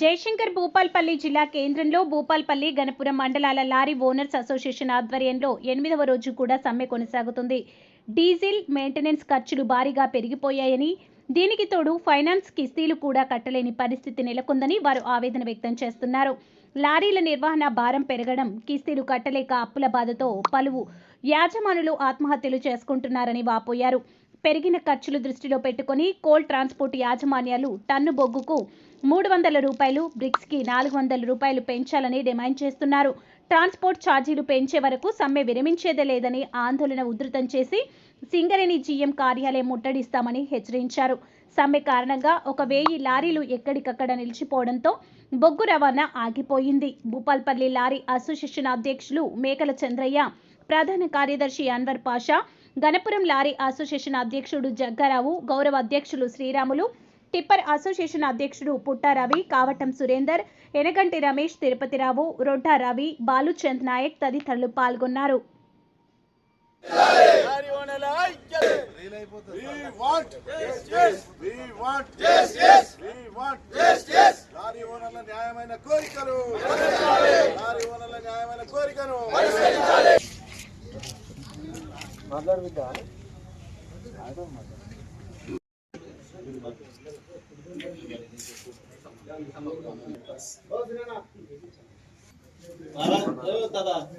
జయశంకర్ భూపాల్పల్లి జిల్లా కేంద్రంలో భూపాల్పల్లి గణపురం మండలాల లారీ ఓనర్స్ అసోసియేషన్ ఆధ్వర్యంలో ఎనిమిదవ రోజు కూడా సమ్మె కొనసాగుతుంది. డీజిల్ మెయింటెనెన్స్ ఖర్చులు భారీగా పెరిగిపోయాయని దీనికి తోడు ఫైనాన్స్ కిస్తీలు కూడా కట్టలేని పరిస్థితి నెలకొందని వారు ఆవేదన వ్యక్తం చేస్తున్నారు. లారీల నిర్వహణ భారం పెరగడం కిస్తీలు కట్టలేక అప్పుల బాధతో పలువు యాజమానులు ఆత్మహత్యలు చేసుకుంటున్నారని వాపోయారు. పెరిగిన ఖర్చులు దృష్టిలో పెట్టుకొని కోల్ ట్రాన్స్పోర్ట్ యాజమాన్యాలు టన్ను బొగ్గుకు మూడు వందల రూపాయలు బ్రిక్స్కి నాలుగు వందల రూపాయలు పెంచాలని డిమాండ్ చేస్తున్నారు. ట్రాన్స్పోర్ట్ ఛార్జీలు పెంచే వరకు సమ్మె విరమించేదే లేదని ఆందోళన ఉధృతం చేసి సింగరేణి జీఎం కార్యాలయం ముట్టడిస్తామని హెచ్చరించారు. సమ్మె కారణంగా ఒక వెయ్యి లారీలు ఎక్కడికక్కడ నిలిచిపోవడంతో బొగ్గు రవాణా ఆగిపోయింది. భూపాల్పల్లి లారీ అసోసియేషన్ అధ్యక్షులు మేకల చంద్రయ్య ప్రధాన కార్యదర్శి అన్వర్ పాషా గణపురం లారీ అసోసియేషన్ అధ్యక్షుడు జగ్గారావు గౌరవ అధ్యక్షులు శ్రీరాములు టిప్పర్ అసోసియేషన్ అధ్యక్షుడు పుట్టారవి కావటం సురేందర్ ఎనగంటి రమేష్ తిరుపతిరావు రొడ్డా రవి బాలుచంద్ నాయక్ తదితరులు పాల్గొన్నారు. Lorry Haber bir daha. Evet dada.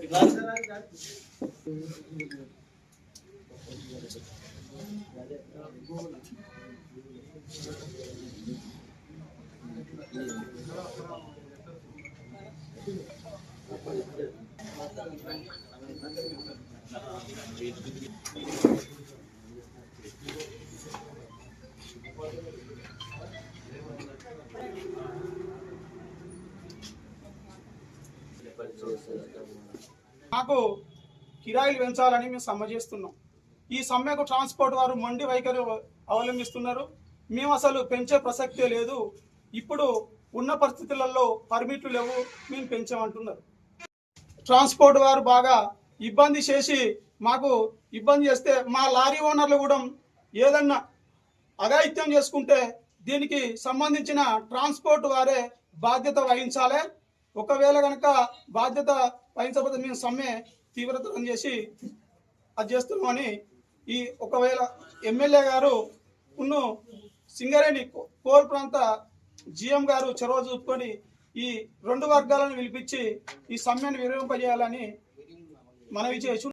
Thank you. మాకు కిరాయిలు పెంచాలని మేము సమ్మె చేస్తున్నాం. ఈ సమ్మెకు ట్రాన్స్పోర్ట్ వారు మొండి వైఖరి అవలంబిస్తున్నారు. మేము అసలు పెంచే ప్రసక్తే లేదు. ఇప్పుడు ఉన్న పరిస్థితులలో పర్మిట్లు లేవు. మేము పెంచామంటున్నారు. ట్రాన్స్పోర్ట్ వారు బాగా ఇబ్బంది చేసి మాకు ఇబ్బంది చేస్తే మా లారీ ఓనర్లు కూడా ఏదన్నా అఘాయిత్యం చేసుకుంటే దీనికి సంబంధించిన ట్రాన్స్పోర్ట్ వారే బాధ్యత వహించాలి. ఒకవేళ కనుక బాధ్యత వహించకపోతే మేము సమ్మె తీవ్రతరం చేసి అది చేస్తున్నామని ఈ ఒకవేళ ఎమ్మెల్యే గారు ఉన్ను సింగరేణి కో- కోల్ ప్రాంత జిఎం గారు చొరవ చూపుకొని ఈ రెండు వర్గాలను పిలిపించి ఈ సమ్మెను విరమింపజేయాలని మనవి చేసి